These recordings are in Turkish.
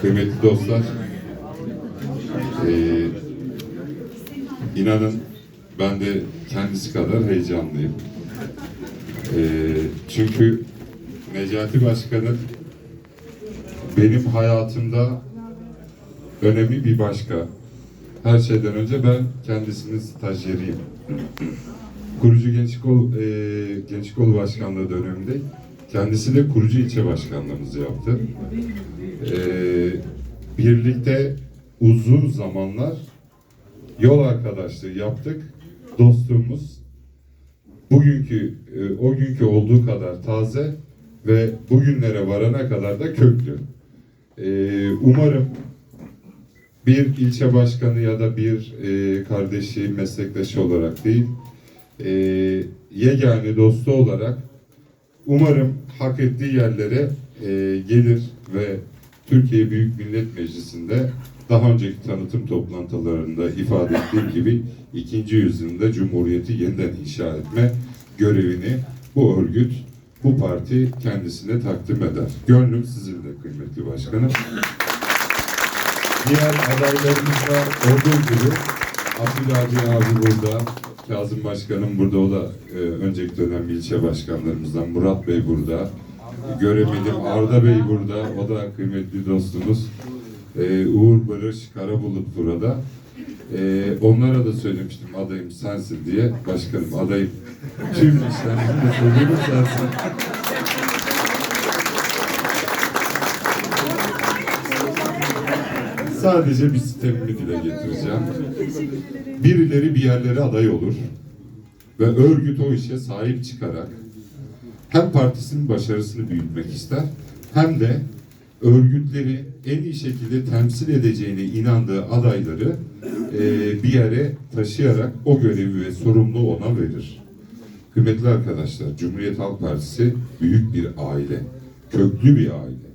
Kıymetli dostlar, eee, inanın ben de kendisi kadar heyecanlıyım. Eee, çünkü Necati Başkan'ın benim hayatımda önemi bir başka. Her şeyden önce ben kendisinin stajyeriyim. Kurucu Gençlik Kol, eee Gençlik Kolu Başkanlığı döneminde kendisi de kurucu ilçe başkanlığımızı yaptı. Eee, birlikte uzun zamanlar yol arkadaşlığı yaptık. Dostluğumuz bugünkü e, o günkü olduğu kadar taze ve bugünlere varana kadar da köklü. Eee, umarım bir ilçe başkanı ya da bir e, kardeşi, meslektaşı olarak değil, e, yegane dostu olarak umarım hak ettiği yerlere e, gelir ve Türkiye Büyük Millet Meclisi'nde daha önceki tanıtım toplantılarında ifade ettiğim gibi ikinci yüzyılda Cumhuriyeti yeniden inşa etme görevini bu örgüt, bu parti kendisine takdim eder. Gönlüm sizinle kıymetli başkanım. Diğer adaylarımız da olduğu gibi Abdülhadi abi burada, Kazım Başkanım burada, o da e, önceki dönem ilçe başkanlarımızdan, Murat Bey burada, göremedim. Arda Bey burada, o da kıymetli dostumuz, e, Uğur Barış Karabulut burada. E, onlara da söylemiştim adayım sensin diye, başkanım adayım. Tüm işlerinizi de söylüyorum sensin. Sadece bir sistemimi dile getireceğim. Birileri bir yerlere aday olur ve örgüt o işe sahip çıkarak hem partisinin başarısını büyütmek ister hem de örgütleri en iyi şekilde temsil edeceğine inandığı adayları eee, bir yere taşıyarak o görevi ve sorumluluğu ona verir. Kıymetli arkadaşlar, Cumhuriyet Halk Partisi büyük bir aile, köklü bir aile.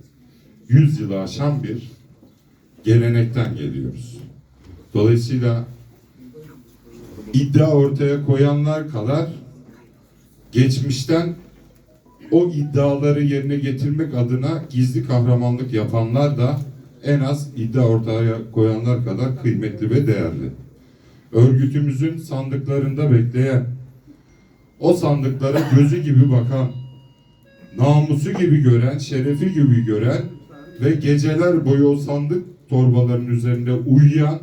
Yüz yılı aşan bir gelenekten geliyoruz. Dolayısıyla iddia ortaya koyanlar kadar geçmişten o iddiaları yerine getirmek adına gizli kahramanlık yapanlar da en az iddia ortaya koyanlar kadar kıymetli ve değerli. Örgütümüzün sandıklarında bekleyen, o sandıklara gözü gibi bakan, namusu gibi gören, şerefi gibi gören ve geceler boyu o sandık torbaların üzerinde uyuyan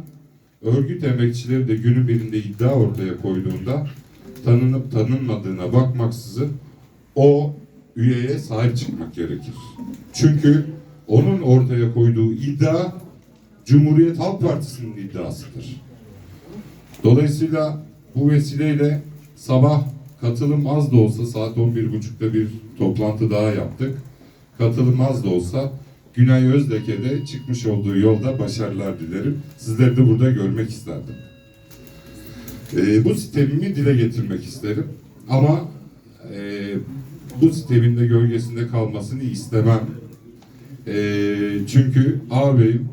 örgüt emekçileri de günün birinde iddia ortaya koyduğunda tanınıp tanınmadığına bakmaksızın o üyeye sahip çıkmak gerekir. Çünkü onun ortaya koyduğu iddia Cumhuriyet Halk Partisi'nin iddiasıdır. Dolayısıyla bu vesileyle sabah katılım az da olsa saat 11.30'da bir toplantı daha yaptık. Katılım az da olsa Günay Özdeke'de çıkmış olduğu yolda başarılar dilerim. Sizleri de burada görmek isterdim. Ee, bu sistemimi dile getirmek isterim. Ama e, bu sistemin de gölgesinde kalmasını istemem. E, çünkü ağabeyim,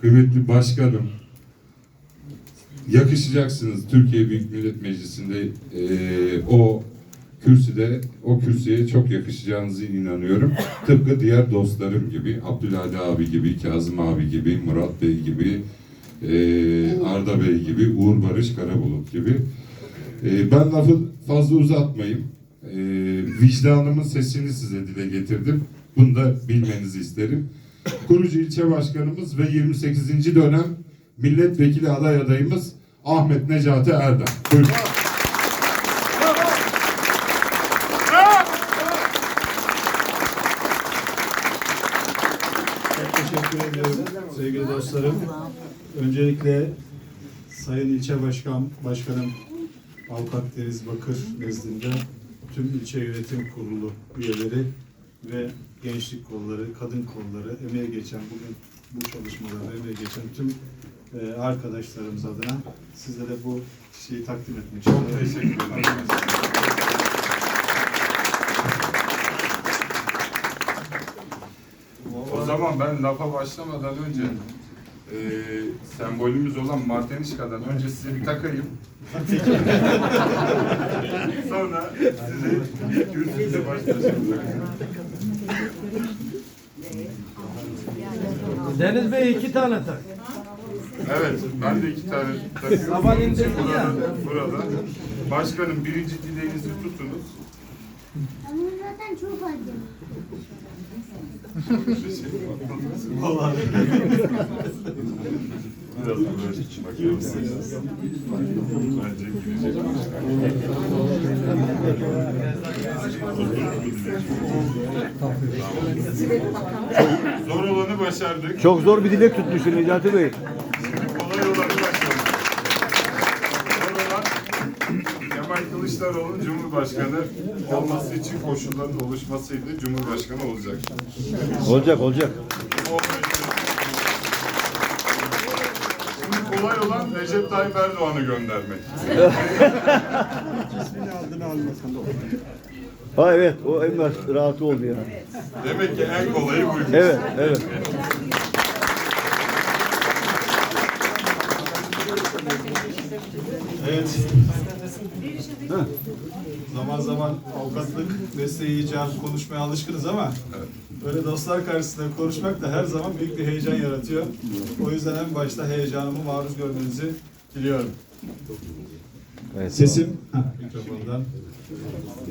kıymetli başkanım, yakışacaksınız Türkiye Büyük Millet Meclisi'nde e, o kürsüde o kürsüye çok yakışacağınızı inanıyorum. Tıpkı diğer dostlarım gibi, Abdülhadi abi gibi, Kazım abi gibi, Murat Bey gibi, e, Arda Bey gibi, Uğur Barış Karabulut gibi. E, ben lafı fazla uzatmayayım. E, vicdanımın sesini size dile getirdim. Bunu da bilmenizi isterim. Kurucu ilçe başkanımız ve 28. dönem milletvekili aday adayımız Ahmet Necati Erdem. Buyurun. Çok teşekkür ediyorum dostlarım. Öncelikle Sayın İlçe Başkan, Başkanım Avukat Deniz Bakır nezdinde tüm ilçe yönetim kurulu üyeleri ve gençlik kolları, kadın kolları, emeğe geçen bugün bu çalışmalarda emeğe geçen tüm e, arkadaşlarımız adına sizlere bu şeyi takdim etmek istiyorum. Çok teşekkür ederim. O zaman ben lafa başlamadan önce e, sembolümüz olan Martenişka'dan önce size bir takayım. Sonra sizi kürsüde baş başa bırakayım. Deniz Bey iki tane tak. Evet, ben de iki tane takıyorum. Sabah indirdik ya. burada, burada. Başkanım birinci dileğinizi tutunuz. Ama zaten çok acı. Vallahi Biraz da böyle bakıyorum. Bence girecek. Zor olanı başardık. Çok zor bir dilek tutmuşsun Necati Bey. Kolay olanı başardık. Zor olan Kemal Kılıçdaroğlu'nun Cumhurbaşkanı olması için koşulların oluşmasıydı. Cumhurbaşkanı olacak. Olacak olacak. Şimdi kolay olan Recep Tayyip Erdoğan'ı göndermek. Ha evet o en baş rahatı oldu ya. Demek ki en kolayı buymuş. Evet evet. Evet. Zaman zaman avukatlık mesleği icabı konuşmaya alışkınız ama böyle dostlar karşısında konuşmak da her zaman büyük bir heyecan yaratıyor. O yüzden en başta heyecanımı maruz görmenizi diliyorum. evet Sesim mikrofondan.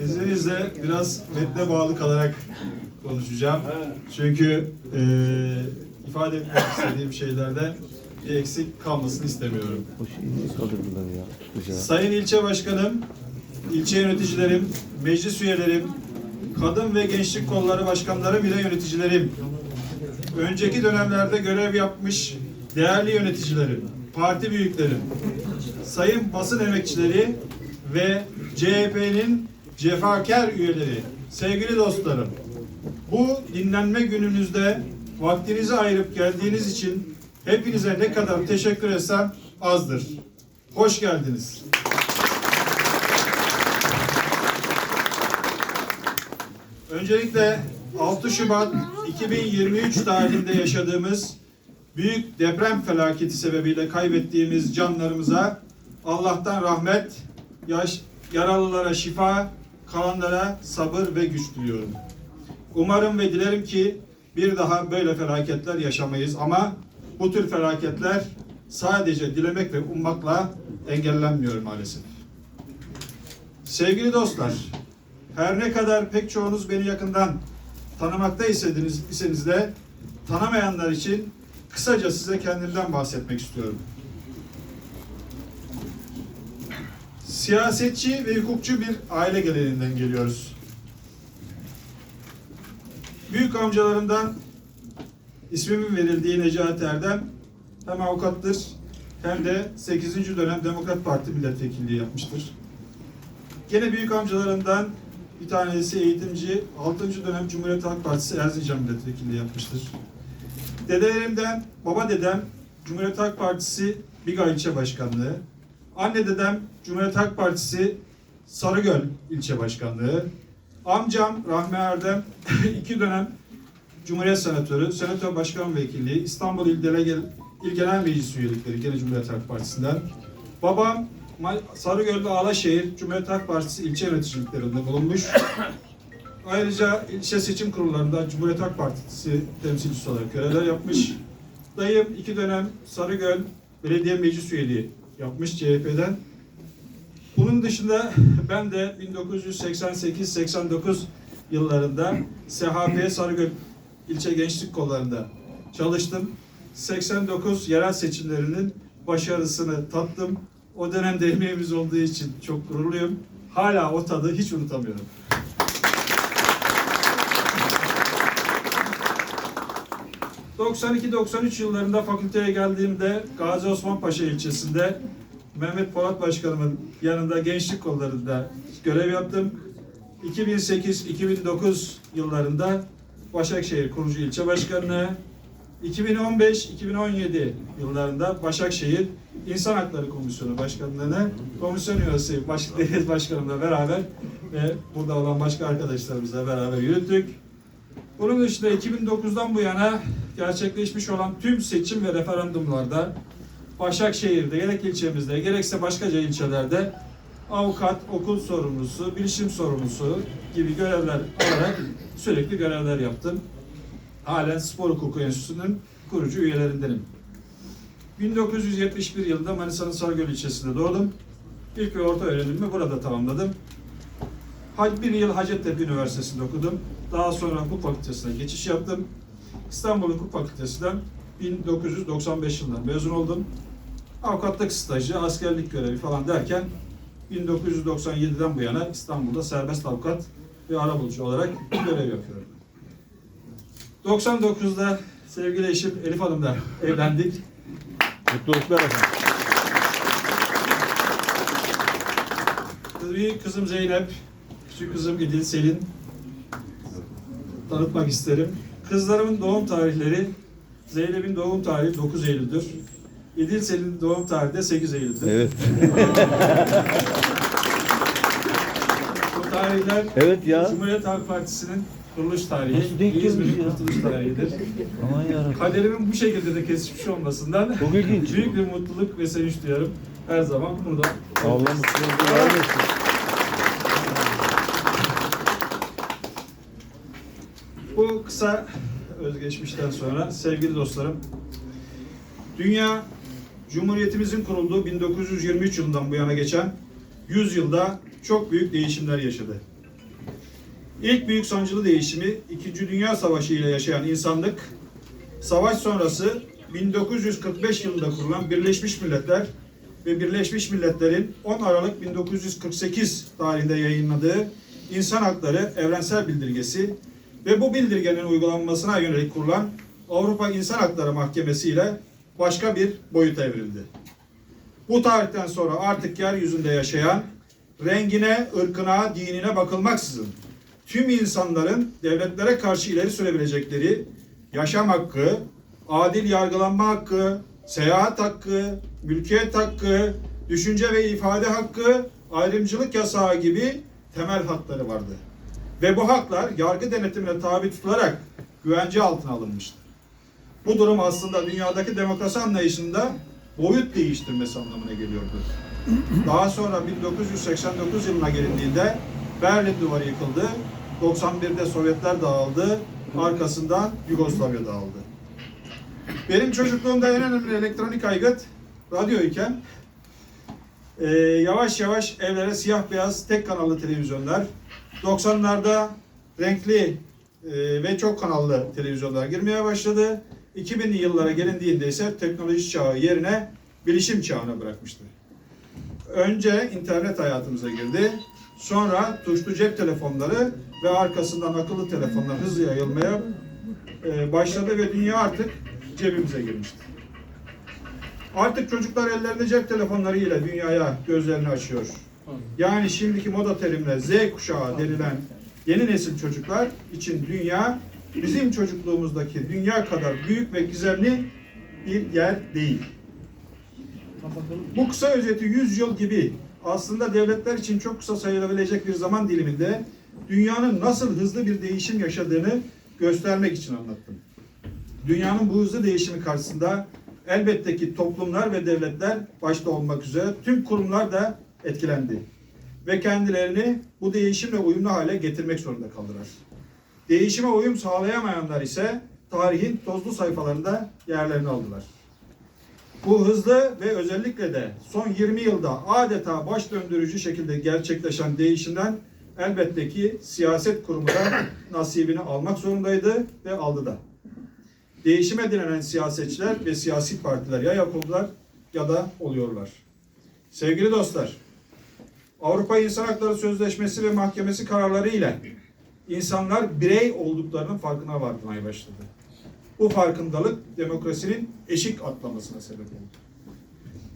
İzninizle biraz metne bağlı kalarak konuşacağım. Çünkü eee ifade etmek istediğim şeylerde bir eksik kalmasını istemiyorum. O şeyi kaldırdılar ya. Tutacağız. Sayın ilçe başkanım, ilçe yöneticilerim, meclis üyelerim, kadın ve gençlik kolları başkanları bile yöneticilerim, önceki dönemlerde görev yapmış değerli yöneticilerim, parti büyüklerim, sayın basın emekçileri ve CHP'nin cefakar üyeleri, sevgili dostlarım, bu dinlenme gününüzde vaktinizi ayırıp geldiğiniz için hepinize ne kadar teşekkür etsem azdır. Hoş geldiniz. Öncelikle 6 Şubat 2023 tarihinde yaşadığımız büyük deprem felaketi sebebiyle kaybettiğimiz canlarımıza Allah'tan rahmet, yaş, yaralılara şifa, kalanlara sabır ve güç diliyorum. Umarım ve dilerim ki bir daha böyle felaketler yaşamayız ama bu tür felaketler sadece dilemek ve ummakla engellenmiyor maalesef. Sevgili dostlar, her ne kadar pek çoğunuz beni yakından tanımakta iseniz, iseniz de tanımayanlar için kısaca size kendimden bahsetmek istiyorum. Siyasetçi ve hukukçu bir aile geleneğinden geliyoruz. Büyük amcalarımdan ismimin verildiği Necati Erdem hem avukattır hem de 8. dönem Demokrat Parti milletvekilliği yapmıştır. Gene büyük amcalarından bir tanesi eğitimci, 6. dönem Cumhuriyet Halk Partisi Erzincan milletvekilliği yapmıştır. Dedelerimden, baba dedem Cumhuriyet Halk Partisi Biga ilçe başkanlığı, anne dedem Cumhuriyet Halk Partisi Sarıgöl ilçe başkanlığı, amcam Rahmi Erdem iki dönem Cumhuriyet Senatörü, Senatör Başkan Vekilliği, İstanbul İl, Delege, İl Genel Meclis üyelikleri gene Cumhuriyet Halk Partisi'nden. Babam Ma- Sarıgöl ve Ağlaşehir Cumhuriyet Halk Partisi ilçe yöneticiliklerinde bulunmuş. Ayrıca ilçe seçim kurullarında Cumhuriyet Halk Partisi temsilcisi olarak görevler yapmış. Dayım iki dönem Sarıgöl Belediye Meclis üyeliği yapmış CHP'den. Bunun dışında ben de 1988-89 yıllarında SHP Sarıgöl ilçe gençlik kollarında çalıştım. 89 yerel seçimlerinin başarısını tattım. O dönemde emeğimiz olduğu için çok gururluyum. Hala o tadı hiç unutamıyorum. ...92-93 yıllarında fakülteye geldiğimde Gazi Osman Paşa ilçesinde Mehmet Polat Başkanımın yanında gençlik kollarında görev yaptım. 2008-2009 yıllarında Başakşehir kurucu ilçe başkanlığı, 2015-2017 yıllarında Başakşehir İnsan Hakları Komisyonu Başkanlığı'nı komisyon üyesi baş, Başkanımla beraber ve burada olan başka arkadaşlarımızla beraber yürüttük. Bunun dışında 2009'dan bu yana gerçekleşmiş olan tüm seçim ve referandumlarda Başakşehir'de gerek ilçemizde gerekse başkaca ilçelerde avukat, okul sorumlusu, bilişim sorumlusu gibi görevler alarak sürekli görevler yaptım. Halen Spor Hukuku Enstitüsü'nün kurucu üyelerindenim. 1971 yılında Manisa'nın Sarıgöl ilçesinde doğdum. İlk ve orta öğrenimimi burada tamamladım. Bir yıl Hacettepe Üniversitesi'nde okudum. Daha sonra hukuk fakültesine geçiş yaptım. İstanbul Hukuk Fakültesi'nden 1995 yılında mezun oldum. Avukatlık stajı, askerlik görevi falan derken 1997'den bu yana İstanbul'da serbest avukat ve arabulucu olarak görev yapıyorum. 99'da sevgili eşim Elif Hanım'la evlendik. Mutluluklar efendim. Büyük kızım Zeynep, küçük kızım İdil Selin tanıtmak isterim. Kızlarımın doğum tarihleri Zeynep'in doğum tarihi 9 Eylül'dür. İdil Selin'in doğum tarihi de 8 Eylül'dür. Evet. Bu tarihler Evet ya. Cumhuriyet Halk Partisi'nin kuruluş tarihi, denk İzmir'in ya? kurtuluş tarihidir. Aman yarabbim. Kaderimin bu şekilde de kesişmiş olmasından Çok ilginç. büyük bir mutluluk ve sevinç duyarım. Her zaman burada. Allah mutluluğunu vermesin. Bu kısa özgeçmişten sonra sevgili dostlarım, dünya Cumhuriyetimizin kurulduğu 1923 yılından bu yana geçen 100 yılda çok büyük değişimler yaşadı. İlk büyük sancılı değişimi 2. Dünya Savaşı ile yaşayan insanlık, savaş sonrası 1945 yılında kurulan Birleşmiş Milletler ve Birleşmiş Milletler'in 10 Aralık 1948 tarihinde yayınladığı İnsan Hakları Evrensel Bildirgesi ve bu bildirgenin uygulanmasına yönelik kurulan Avrupa İnsan Hakları Mahkemesi ile başka bir boyuta evrildi. Bu tarihten sonra artık yeryüzünde yaşayan rengine, ırkına, dinine bakılmaksızın tüm insanların devletlere karşı ileri sürebilecekleri yaşam hakkı, adil yargılanma hakkı, seyahat hakkı, mülkiyet hakkı, düşünce ve ifade hakkı, ayrımcılık yasağı gibi temel hakları vardı. Ve bu haklar yargı denetimine tabi tutularak güvence altına alınmıştı. Bu durum aslında dünyadaki demokrasi anlayışında boyut değiştirmesi anlamına geliyordu. Daha sonra 1989 yılına gelindiğinde Berlin Duvarı yıkıldı. 91'de Sovyetler dağıldı. Arkasından Yugoslavya dağıldı. Benim çocukluğumda en önemli elektronik aygıt radyo iken e, yavaş yavaş evlere siyah beyaz tek kanallı televizyonlar, 90'larda renkli e, ve çok kanallı televizyonlar girmeye başladı. 2000'li yıllara gelindiğinde ise teknoloji çağı yerine bilişim çağına bırakmıştı. Önce internet hayatımıza girdi. Sonra tuşlu cep telefonları ve arkasından akıllı telefonlar hızlı yayılmaya e, başladı ve dünya artık cebimize girmişti. Artık çocuklar ellerinde cep telefonlarıyla dünyaya gözlerini açıyor. Yani şimdiki moda terimle Z kuşağı denilen yeni nesil çocuklar için dünya bizim çocukluğumuzdaki dünya kadar büyük ve gizemli bir yer değil. Bu kısa özeti 100 yıl gibi aslında devletler için çok kısa sayılabilecek bir zaman diliminde dünyanın nasıl hızlı bir değişim yaşadığını göstermek için anlattım. Dünyanın bu hızlı değişimi karşısında elbette ki toplumlar ve devletler başta olmak üzere tüm kurumlar da etkilendi. Ve kendilerini bu değişimle uyumlu hale getirmek zorunda kaldılar. Değişime uyum sağlayamayanlar ise tarihin tozlu sayfalarında yerlerini aldılar. Bu hızlı ve özellikle de son 20 yılda adeta baş döndürücü şekilde gerçekleşen değişimden elbette ki siyaset kurumu da nasibini almak zorundaydı ve aldı da. Değişime direnen siyasetçiler ve siyasi partiler ya yapıldılar ya da oluyorlar. Sevgili dostlar, Avrupa İnsan Hakları Sözleşmesi ve Mahkemesi kararları ile insanlar birey olduklarının farkına varmaya başladı. Bu farkındalık demokrasinin eşik atlamasına sebep oldu.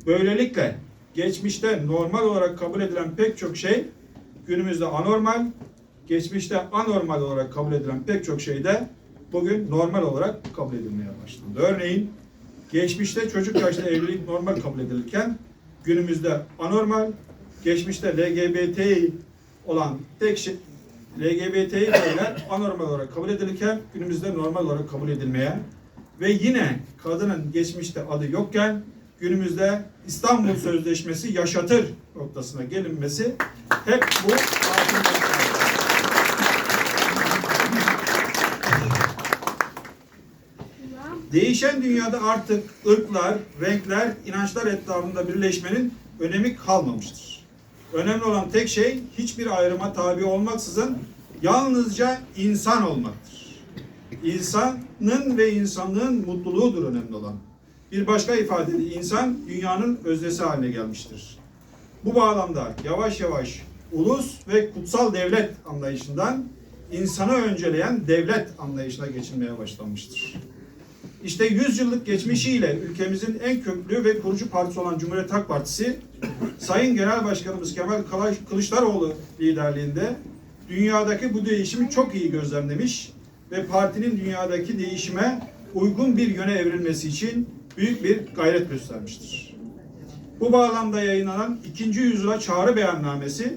Böylelikle geçmişte normal olarak kabul edilen pek çok şey günümüzde anormal, geçmişte anormal olarak kabul edilen pek çok şey de bugün normal olarak kabul edilmeye başlandı. Örneğin geçmişte çocuk yaşta evlilik normal kabul edilirken günümüzde anormal, geçmişte LGBT olan tek şey LGBT'yi bireyler anormal olarak kabul edilirken günümüzde normal olarak kabul edilmeye ve yine kadının geçmişte adı yokken günümüzde İstanbul Sözleşmesi yaşatır noktasına gelinmesi hep bu. Değişen dünyada artık ırklar, renkler, inançlar etrafında birleşmenin önemi kalmamıştır. Önemli olan tek şey hiçbir ayrıma tabi olmaksızın yalnızca insan olmaktır. İnsanın ve insanlığın mutluluğudur önemli olan. Bir başka ifadeyle insan dünyanın öznesi haline gelmiştir. Bu bağlamda yavaş yavaş ulus ve kutsal devlet anlayışından insanı önceleyen devlet anlayışına geçilmeye başlanmıştır. İşte 100 yıllık geçmişiyle ülkemizin en köklü ve kurucu partisi olan Cumhuriyet Halk Partisi, Sayın Genel Başkanımız Kemal Kılıç- Kılıçdaroğlu liderliğinde dünyadaki bu değişimi çok iyi gözlemlemiş ve partinin dünyadaki değişime uygun bir yöne evrilmesi için büyük bir gayret göstermiştir. Bu bağlamda yayınlanan ikinci yüzyıla çağrı beyannamesi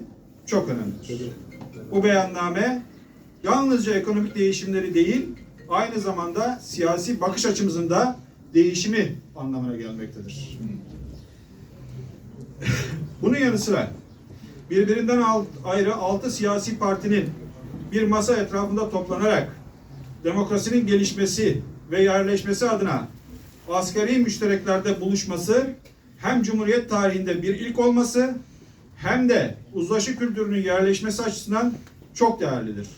çok önemlidir. Bu beyanname yalnızca ekonomik değişimleri değil, aynı zamanda siyasi bakış açımızın da değişimi anlamına gelmektedir. Bunun yanı sıra birbirinden alt- ayrı altı siyasi partinin bir masa etrafında toplanarak demokrasinin gelişmesi ve yerleşmesi adına asgari müştereklerde buluşması hem Cumhuriyet tarihinde bir ilk olması hem de uzlaşı kültürünün yerleşmesi açısından çok değerlidir.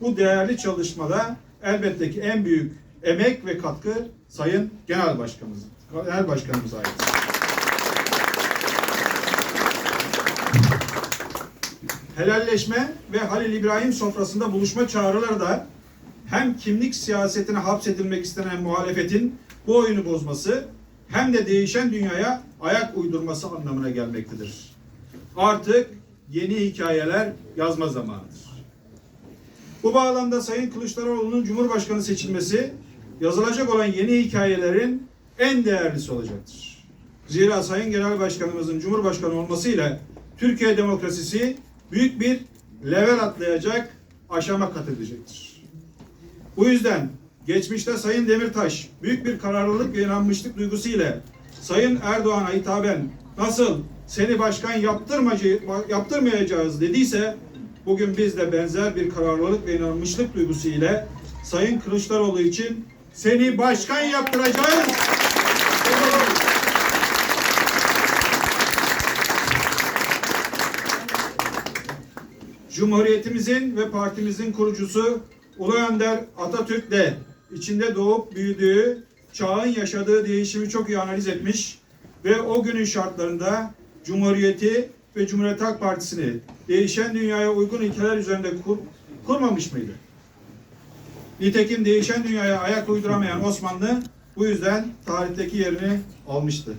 Bu değerli çalışmada elbette ki en büyük emek ve katkı Sayın Genel Başkanımız, Genel Başkanımıza ait. Helalleşme ve Halil İbrahim sofrasında buluşma çağrıları da hem kimlik siyasetine hapsedilmek istenen muhalefetin bu oyunu bozması hem de değişen dünyaya ayak uydurması anlamına gelmektedir. Artık yeni hikayeler yazma zamanıdır. Bu bağlamda Sayın Kılıçdaroğlu'nun Cumhurbaşkanı seçilmesi yazılacak olan yeni hikayelerin en değerlisi olacaktır. Zira Sayın Genel Başkanımızın Cumhurbaşkanı olmasıyla Türkiye demokrasisi büyük bir level atlayacak aşama kat edecektir. Bu yüzden geçmişte Sayın Demirtaş büyük bir kararlılık ve inanmışlık duygusu ile Sayın Erdoğan'a hitaben nasıl seni başkan yaptırmayacağız dediyse bugün biz de benzer bir kararlılık ve inanmışlık duygusu ile Sayın Kılıçdaroğlu için seni başkan yaptıracağız. Cumhuriyetimizin ve partimizin kurucusu Ulu Önder Atatürk de içinde doğup büyüdüğü, çağın yaşadığı değişimi çok iyi analiz etmiş ve o günün şartlarında Cumhuriyeti ve Cumhuriyet Halk Partisi'ni değişen dünyaya uygun ilkeler üzerinde kur, kurmamış mıydı? Nitekim değişen dünyaya ayak uyduramayan Osmanlı bu yüzden tarihteki yerini almıştı.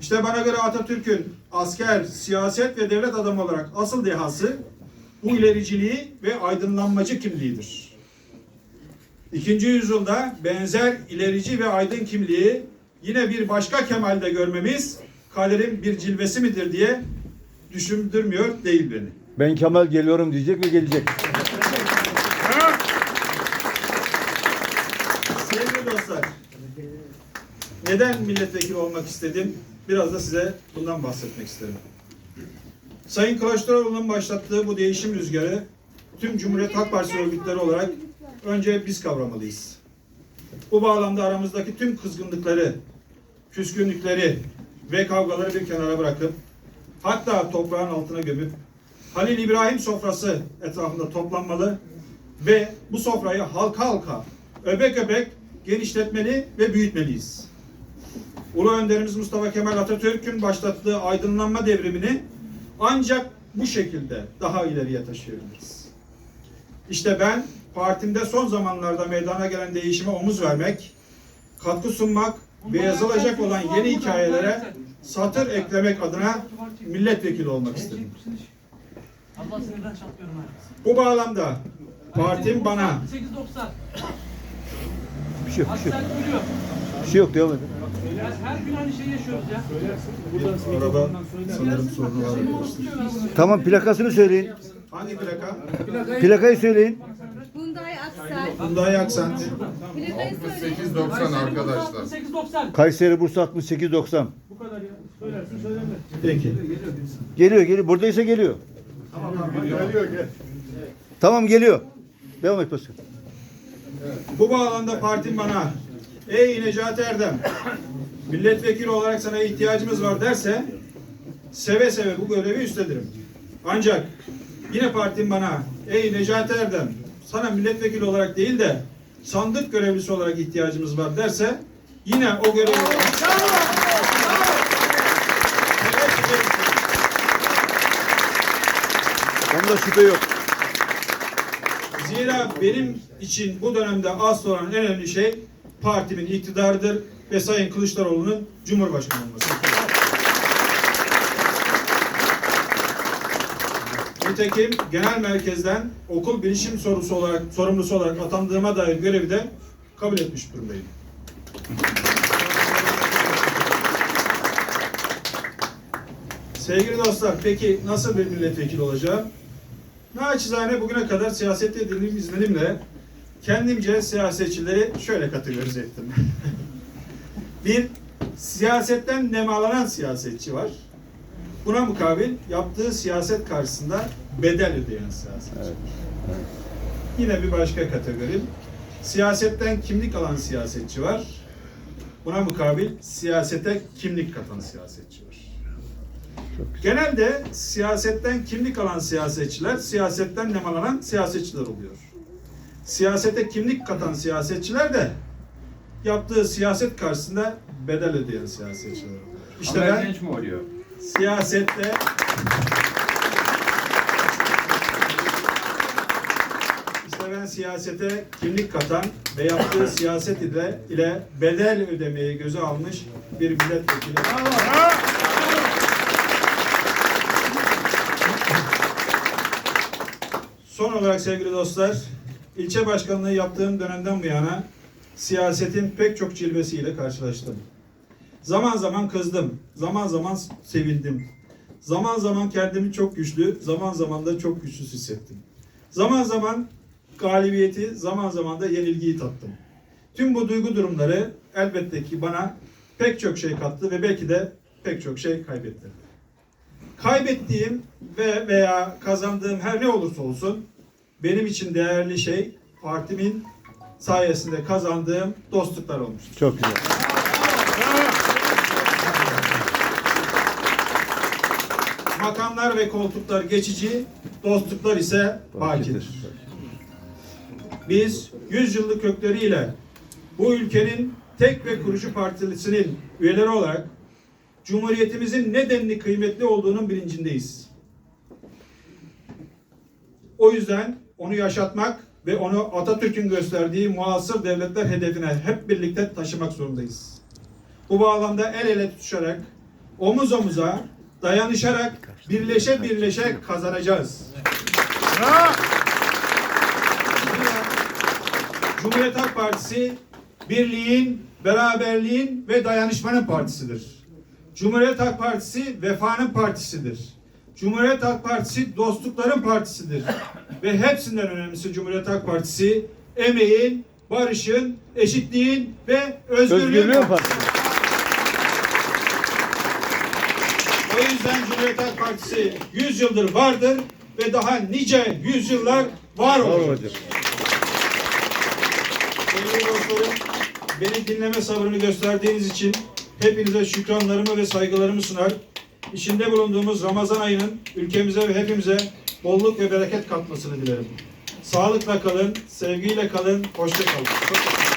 İşte bana göre Atatürk'ün asker, siyaset ve devlet adamı olarak asıl dehası bu ilericiliği ve aydınlanmacı kimliğidir. İkinci yüzyılda benzer ilerici ve aydın kimliği yine bir başka Kemal'de görmemiz kaderin bir cilvesi midir diye düşündürmüyor değil beni. Ben Kemal geliyorum diyecek ve gelecek. Sevgili dostlar, neden milletvekili olmak istedim? Biraz da size bundan bahsetmek isterim. Sayın Kılıçdaroğlu'nun başlattığı bu değişim rüzgarı tüm Cumhuriyet Halk Partisi örgütleri olarak önce biz kavramalıyız. Bu bağlamda aramızdaki tüm kızgınlıkları, küskünlükleri ve kavgaları bir kenara bırakıp hatta toprağın altına gömüp Halil İbrahim sofrası etrafında toplanmalı ve bu sofrayı halka halka, öbek öbek genişletmeli ve büyütmeliyiz. Ulu Önderimiz Mustafa Kemal Atatürk'ün başlattığı aydınlanma devrimini ancak bu şekilde daha ileriye taşıyabiliriz. İşte ben partimde son zamanlarda meydana gelen değişime omuz vermek, katkı sunmak ve yazılacak olan yeni hikayelere satır eklemek adına milletvekili olmak istedim. Allah sinirden çatlıyorum ha. Bu bağlamda partim bana 890. Bir şey yok, bir şey yok. Ölüyor. Bir şey yok devam edin. Ya her gün aynı şeyi yaşıyoruz ya. arada sanırım sorunu var. arkadaşlar. Tamam plakasını söyleyin. Hangi plaka? Plakayı söyleyin. Hyundai Aksel. Hyundai Accent. Söyle. 890 arkadaşlar. 890. Kayseri Bursa 6890. Söylersin söylenir. Peki. Geliyor geliyor. Buradaysa geliyor. Tamam geliyor. Devam et başkan. Bu bağlamda partim bana ey Necati Erdem milletvekili olarak sana ihtiyacımız var derse seve seve bu görevi üstlenirim. Ancak yine partim bana ey Necati Erdem sana milletvekili olarak değil de sandık görevlisi olarak ihtiyacımız var derse yine o görevi seve seve üstlenirim. Onda şüphe yok. Zira benim için bu dönemde asıl olan en önemli şey partimin iktidarıdır ve Sayın Kılıçdaroğlu'nun Cumhurbaşkanı olması. Nitekim genel merkezden okul bilişim sorusu olarak sorumlusu olarak atandığıma dair görevi de kabul etmiş durumdayım. Sevgili dostlar, peki nasıl bir milletvekili olacağım? Naçizane bugüne kadar siyasette edindiğim izlenimle kendimce siyasetçileri şöyle kategorize ettim. bir, siyasetten nemalanan siyasetçi var. Buna mukabil yaptığı siyaset karşısında bedel ödeyen siyasetçi. Yine bir başka kategori. Siyasetten kimlik alan siyasetçi var. Buna mukabil siyasete kimlik katan siyasetçi var. Genelde siyasetten kimlik alan siyasetçiler, siyasetten nemalanan siyasetçiler oluyor. Siyasete kimlik katan siyasetçiler de yaptığı siyaset karşısında bedel ödeyen siyasetçiler oluyor. İşte Haber ben genç mi oluyor? siyasette işte ben siyasete kimlik katan ve yaptığı siyaset ile, ile bedel ödemeyi göze almış bir milletvekili. Son olarak sevgili dostlar, ilçe başkanlığı yaptığım dönemden bu yana siyasetin pek çok cilvesiyle karşılaştım. Zaman zaman kızdım, zaman zaman sevindim. Zaman zaman kendimi çok güçlü, zaman zaman da çok güçsüz hissettim. Zaman zaman galibiyeti, zaman zaman da yenilgiyi tattım. Tüm bu duygu durumları elbette ki bana pek çok şey kattı ve belki de pek çok şey kaybettirdi. Kaybettiğim ve veya kazandığım her ne olursa olsun benim için değerli şey partimin sayesinde kazandığım dostluklar olmuştur. Çok güzel. Makamlar ve koltuklar geçici, dostluklar ise bakidir. Biz 100 yıllık kökleriyle bu ülkenin tek ve kurucu partisinin üyeleri olarak Cumhuriyetimizin ne denli kıymetli olduğunun bilincindeyiz. O yüzden onu yaşatmak ve onu Atatürk'ün gösterdiği muasır devletler hedefine hep birlikte taşımak zorundayız. Bu bağlamda el ele tutuşarak, omuz omuza, dayanışarak, birleşe birleşe kazanacağız. Cumhuriyet Halk Partisi birliğin, beraberliğin ve dayanışmanın partisidir. Cumhuriyet Halk Partisi vefanın partisidir. Cumhuriyet Halk Partisi dostlukların partisidir. ve hepsinden önemlisi Cumhuriyet Halk Partisi emeğin, barışın, eşitliğin ve özgürlüğün Özgürlüğün partisi. O yüzden Cumhuriyet Halk Partisi 100 yıldır vardır ve daha nice yüzyıllar var Var olacak. hocam. Sevgili dostlarım, beni dinleme sabrını gösterdiğiniz için hepinize şükranlarımı ve saygılarımı sunar. İçinde bulunduğumuz Ramazan ayının ülkemize ve hepimize bolluk ve bereket katmasını dilerim. Sağlıkla kalın, sevgiyle kalın, hoşça kalın. Teşekkür ederim.